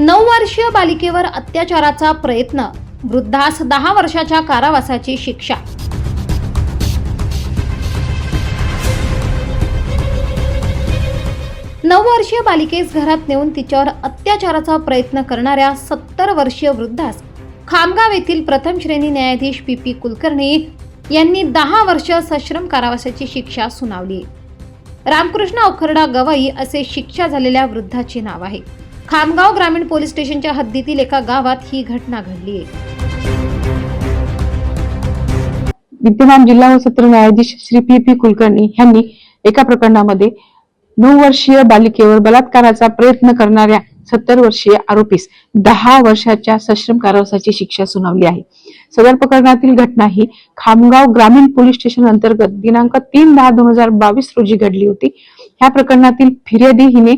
नऊ वर्षीय बालिकेवर अत्याचाराचा प्रयत्न वृद्धास दहा वर्षाच्या कारावासाची शिक्षा. नऊ वर्षीय बालिकेस घरात नेऊन तिच्यावर अत्याचाराचा प्रयत्न करणाऱ्या सत्तर वर्षीय वृद्धास खामगाव येथील प्रथम श्रेणी न्यायाधीश पी पी कुलकर्णी यांनी दहा वर्ष सश्रम कारावासाची शिक्षा सुनावली. रामकृष्ण अवखर्डा गवई असे शिक्षा झालेल्या वृद्धाचे नाव आहे. खामगाव ग्रामीण पोलीस स्टेशनच्या हद्दीतील एका गावात ही घटना घडली आहे. विद्यमान जिल्हा व सत्र न्यायाधीश श्री पी पी कुलकर्णी यांनी एका प्रकरणामध्ये नऊ वर्षीय बालिकेवर बलात्काराचा प्रयत्न करणाऱ्या सत्तर वर्षीय आरोपीस दहा वर्षाच्या सश्रम कारावासाची शिक्षा सुनावली आहे. सदर प्रकरणातील घटना ही खामगाव ग्रामीण पोलीस स्टेशन अंतर्गत दिनांक तीन दहा दोन हजार बावीस रोजी घडली होती. ह्या प्रकरणातील फिर्यादी हिने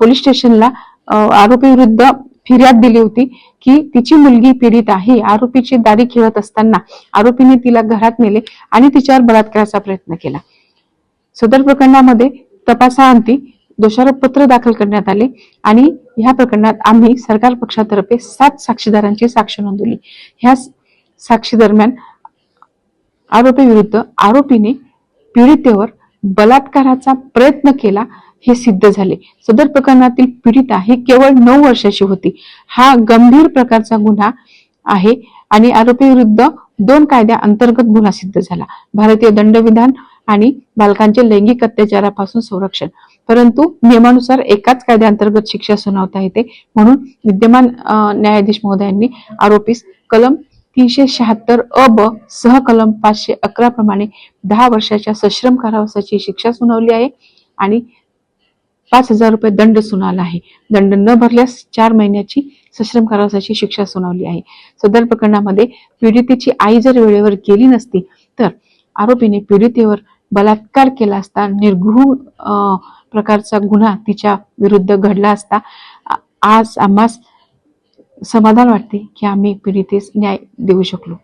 पोलीस स्टेशनला आरोपी विरुद्ध फिर्याद दिली होती की तिची मुलगी पीडित आहे. आरोपीची दारी खेळत असताना आरोपीने तिला घरात नेले आणि तिच्यावर बलात्काराचा प्रयत्न केला. सदर प्रकरणामध्ये तपासाअंती दोषारोप पत्र दाखल करण्यात आले आणि ह्या प्रकरणात आम्ही सरकार पक्षातर्फे सात साक्षीदारांची साक्ष नोंदवली. ह्या साक्षी दरम्यान आरोपी विरुद्ध आरोपीने पीडितेवर बलात्काराचा प्रयत्न केला हे सिद्ध झाले. सदर प्रकरणातील पीडिता ही केवळ नऊ वर्षाची होती. हा गंभीर प्रकारचा गुन्हा आहे आणि आरोपी विरुद्ध दोन कायद्या अंतर्गत गुन्हा सिद्ध झाला. भारतीय दंडविधान आणि बालकांचे लैंगिक अत्याचारापासून संरक्षण. परंतु नियमानुसार एकाच कायद्याअंतर्गत शिक्षा सुनावता येते. म्हणून विद्यमान न्यायाधीश महोदयांनी आरोपीस कलम तीनशे शहात्तर अ ब सह कलम पाचशे अकरा प्रमाणे दहा वर्षाच्या सश्रम कारावासाची शिक्षा सुनावली आहे आणि पाच हजार रुपये दंड सुनावला आहे. दंड न भरल्यास चार महिन्याची सश्रम कारावासाची शिक्षा सुनावली आहे. सदर प्रकरणामध्ये पीडितेची आई जर वेळेवर गेली नसती तर आरोपीने पीडितेवर बलात्कार केला असता निर्घृण प्रकारचा गुन्हा तिच्या विरुद्ध घडला असता आज आम्हास समाधान वाटते की आम्ही पीडितेस न्याय देऊ शकलो.